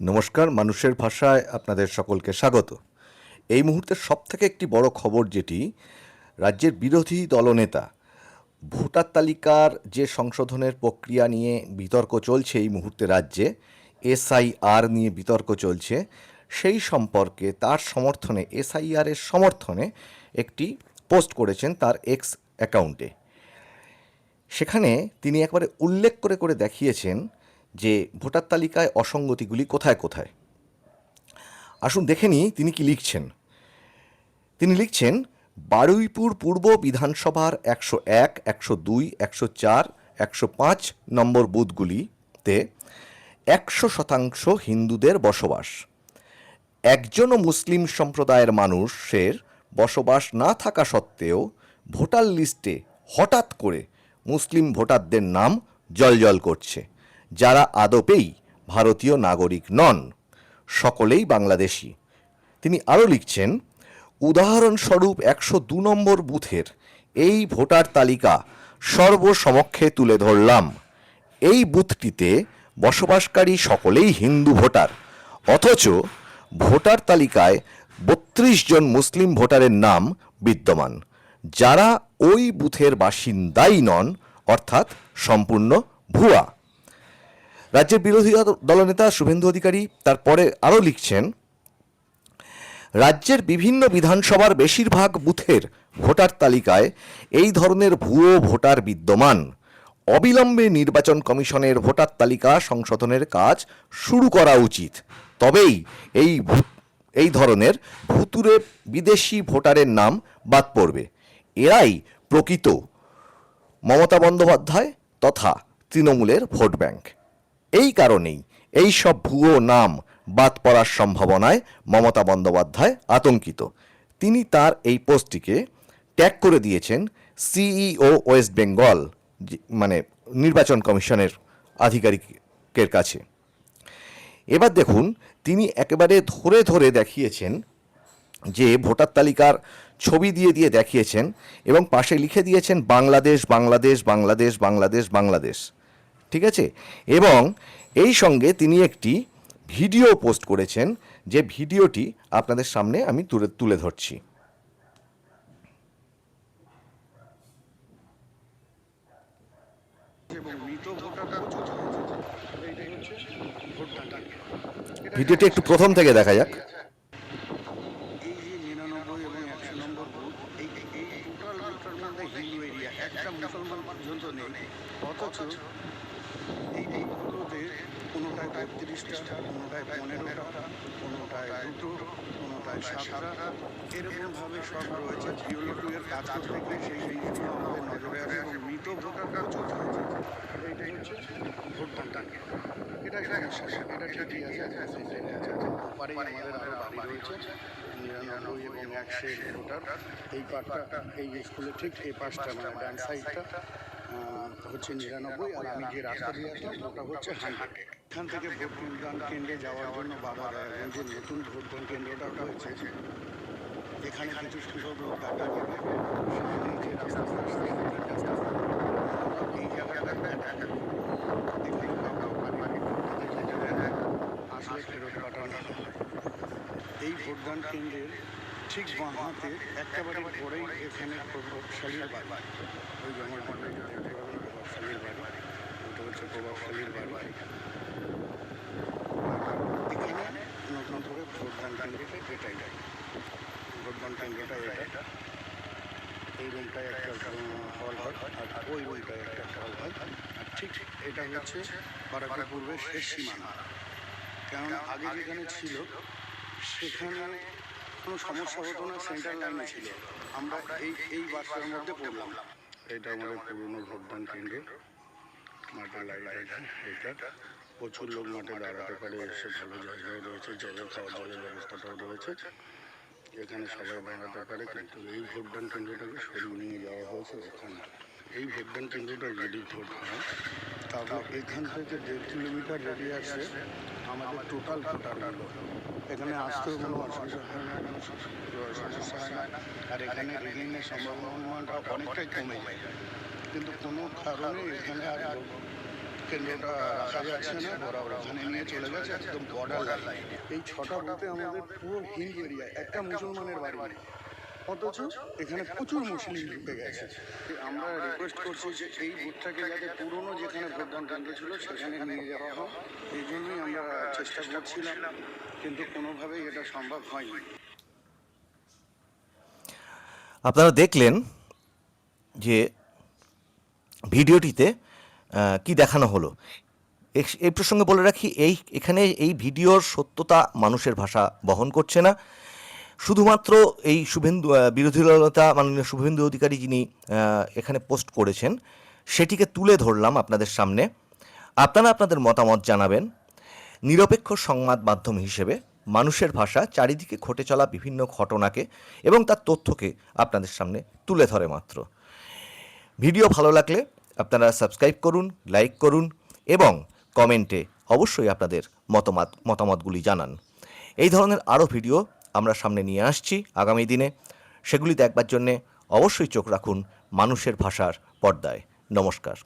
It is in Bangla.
নমস্কার, মানুষের ভাষায় আপনাদের সকলকে স্বাগত। এই মুহূর্তের সবথেকে একটি বড় খবর যেটি রাজ্যের বিরোধী দলনেতা ভোটার তালিকার যে সংশোধনের প্রক্রিয়া নিয়ে বিতর্ক চলছে এই মুহূর্তে রাজ্যে, এসআইআর নিয়ে বিতর্ক চলছে, সেই সম্পর্কে তার সমর্থনে, এসআইআর এর সমর্থনে একটি পোস্ট করেছেন তার এক্স অ্যাকাউন্টে। সেখানে তিনি একবারে উল্লেখ করে করে দেখিয়েছেন যে ভোটার তালিকায় অসঙ্গতিগুলি কোথায় কোথায়। আসুন দেখে নিই তিনি কি লিখছেন। তিনি লিখছেন, বারুইপুর পূর্ব বিধানসভার একশো এক, একশো দুই, একশো চার, একশো পাঁচ নম্বর বুথগুলিতে একশো শতাংশ হিন্দুদের বসবাস। একজনও মুসলিম সম্প্রদায়ের মানুষের বসবাস না থাকা সত্ত্বেও ভোটার লিস্টে হঠাৎ করে মুসলিম ভোটারদের নাম জলজল করছে। যারা আদপেই ভারতীয় নাগরিক নন, সকলেই বাংলাদেশি। তিনি আরও লিখছেন, উদাহরণস্বরূপ একশো দু নম্বর বুথের এই ভোটার তালিকা সর্বসমক্ষে তুলে ধরলাম। এই বুথটিতে বসবাসকারী সকলেই হিন্দু ভোটার, অথচ ভোটার তালিকায় বত্রিশ জন মুসলিম ভোটারের নাম বিদ্যমান। যারা ওই বুথের বাসিন্দাই নন, অর্থাৎ সম্পূর্ণ ভুয়া। রাজ্যের বিরোধী দল- দলনেতা শুভেন্দু অধিকারী তারপরে আরও লিখছেন, রাজ্যের বিভিন্ন বিধানসভার বেশিরভাগ বুথের ভোটার তালিকায় এই ধরনের ভুয়ো ভোটার বিদ্যমান। অবিলম্বে নির্বাচন কমিশনের ভোটার তালিকা সংশোধনের কাজ শুরু করা উচিত। তবেই এই এই ধরনের ভুতুরে বিদেশি ভোটারের নাম বাদ পড়বে। এরাই প্রকৃত মমতা বন্দ্যোপাধ্যায় তথা তৃণমূলের ভোট ব্যাংক। এই কারণেই এই সব ভুয়ো নাম বাদ পড়ার সম্ভাবনায় মমতা বন্দ্যোপাধ্যায় আতঙ্কিত। তিনি তার এই পোস্টটিকে ট্যাগ করে দিয়েছেন সিইও ওয়েস্ট বেঙ্গল মানে নির্বাচন কমিশনের আধিকারিকের কাছে। এবার দেখুন, তিনি একেবারে ধরে ধরে দেখিয়েছেন যে ভোটার তালিকার ছবি দিয়ে দিয়ে দেখিয়েছেন এবং পাশে লিখে দিয়েছেন বাংলাদেশ বাংলাদেশ বাংলাদেশ বাংলাদেশ বাংলাদেশ। ঠিক আছে? এবং এই সঙ্গে তিনি একটি ভিডিও পোস্ট করেছেন, যে ভিডিওটি আপনাদের সামনে আমি তুলে তুলে ধরছি। ভিডিওটি একটু প্রথম থেকে দেখা যাক। অথচ বুথগুলোতে কোনোটায় বত্রিশটা কোনোটায় পনেরোটা কোনোটায় দুটো কোনোটায় সাতটা, এরকমভাবে সব রয়েছে। বিওলো এর কাজ করতে সেই জিনিসগুলো আমাদের নজরে আসে এবং মৃত ভোটাররা চলে গেছে এইটাই হচ্ছে ভোট ডাকা এটা এটা ঠিকই আছে। ফেসিলিটি আমাদের এই পার্টটা এই স্কুলের ঠিক এই পাশটা মানে ডান সাইডটা হচ্ছে নিরানব্বই আর আমি যে রাস্তা দিয়ে আসলাম ওটা হচ্ছে হান্ড্রেড। এখান থেকে ভোটদান কেন্দ্রে যাওয়ার জন্য বাবা যে নতুন ভোটদান কেন্দ্রটা রয়েছে এখানে কিছু সুযোগ লোক টাকা দেবে যে রাস্তা রাস্তা এই জায়গাটা আসলে ফেরত ভোটদান কেন্দ্রের ঠিক বাঁ হাতে একেবারে পরেই এখানে প্রভাবশালীর বাড়ি। ওই যে আমার বাড়ি দেখতে পাবেন প্রভাবশালীর বাড়ি ওটা হচ্ছে প্রভাবশালীর বাড়ি এখানে নতুন করে ভোটদান কেন্দ্রটা এটাই ভোটদান কেন্দ্রটা এটা এই রুমটায় একটা হল হয় আর ওই রুমটায় একটা হল হয় ঠিক এটা হচ্ছে বারাকের পূর্বের শেষ সীমানা কেননা আগে যেখানে ছিল সেখানে কোনো সমস্যা হতো না সেন্ট্রাল লাইনে ছিল আমরা এই এই বাসটার মধ্যে পড়লাম। এটা আমাদের পুরনো ভোটদান কেন্দ্র। মাঠে লাইট আছে এটা প্রচুর লোক মাঠে দাঁড়াতে পারে, এসে ভালো জায়গায় রয়েছে, জলের খাওয়া জলের ব্যবস্থাটাও রয়েছে। এখানে সবাই দাঁড়াতে পারে, কিন্তু এই ভোটদান কেন্দ্রটাকে সরিয়ে নিয়ে যাওয়া হয়েছে ওখানে এই ভোটদান কেন্দ্রটা যদি ভোট হয় তারপর এখান থেকে দেড় কিলোমিটার রেডিয়াসে আমাদের টোটাল ভোটারগুলো এখানে আসতেও কোনো অসুবিধা হয় না সমস্যা হয় না। আর এখানে রিগিংয়ের সম্ভাবনাটা অনেকটাই কমে যায়। কিন্তু কোনো কারণে এখানে আর কেন্দ্রটা রাখা যাচ্ছে না। ওরা ওখানে নিয়ে চলে গেছে একদম বর্ডার লাইন এই ছটা বুথে আমাদের পুরো হিন্দু এরিয়া একটা মুসলমানের বাড়ি। অথচ এখানে প্রচুর মুসলিম ঢুকে গেছে। আমরা রিকোয়েস্ট করছি যে এই বুথটাকে যাতে পুরনো যেখানে ভোটদান কেন্দ্র ছিল সেখানে নিয়ে যাওয়া হোক। এই জন্যই আমরা চেষ্টা করছিলাম, কিন্তু কোনোভাবেই এটা সম্ভব হয়নি। আপনারা দেখলেন যে ভিডিওটিতে কি দেখানো হলো? এই প্রসঙ্গে বলে রাখি, এই, এখানে এই ভিডিওর সত্যতা মানুষের ভাষা বহন করছে না। শুধুমাত্র এই শুভেন্দু বিরোধী দলনেতা মাননীয় শুভেন্দু অধিকারী যিনি এখানে পোস্ট করেছেন, সেটিকে তুলে ধরলাম আপনাদের সামনে। আপনারা আপনাদের মতামত জানাবেন। নিরপেক্ষ সংবাদ মাধ্যম হিসেবে মানুষের ভাষা চারিদিকে ঘটে চলা বিভিন্ন ঘটনাকে এবং তার তথ্যকে আপনাদের সামনে তুলে ধরে মাত্র। ভিডিও ভালো লাগলে আপনারা সাবস্ক্রাইব করুন, লাইক করুন এবং কমেন্টে অবশ্যই আপনাদের মতামত, মতামতগুলি জানান। এই ধরনের আরও ভিডিও আমরা সামনে নিয়ে আসছি আগামী দিনে। সেগুলি দেখবার জন্যে অবশ্যই চোখ রাখুন মানুষের ভাষার পর্দায়। নমস্কার।